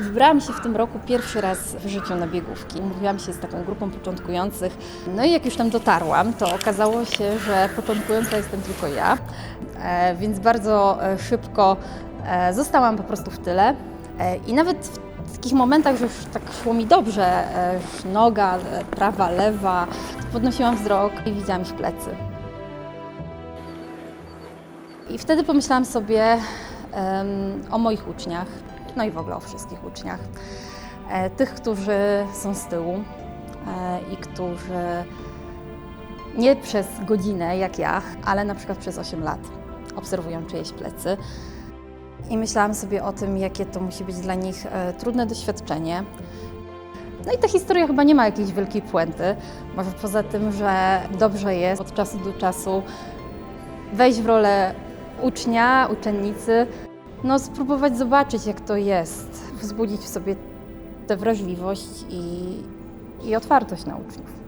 Wybrałam się w tym roku pierwszy raz w życiu na biegówki. Mówiłam się z taką grupą początkujących. No i jak już tam dotarłam, to okazało się, że początkująca jestem tylko ja, e, więc bardzo e, szybko e, zostałam po prostu w tyle. I nawet w takich momentach, że już tak szło mi dobrze, już noga, prawa, lewa, podnosiłam wzrok i widziałam ich plecy. I wtedy pomyślałam sobie em, o moich uczniach, no i w ogóle o wszystkich uczniach. E, tych, którzy są z tyłu e, i którzy nie przez godzinę jak ja, ale na przykład przez 8 lat obserwują czyjeś plecy. I myślałam sobie o tym, jakie to musi być dla nich e, trudne doświadczenie. No i ta historia chyba nie ma jakiejś wielkiej puenty. Może poza tym, że dobrze jest od czasu do czasu wejść w rolę ucznia, uczennicy, no spróbować zobaczyć, jak to jest, wzbudzić w sobie tę wrażliwość i, i otwartość na uczniów.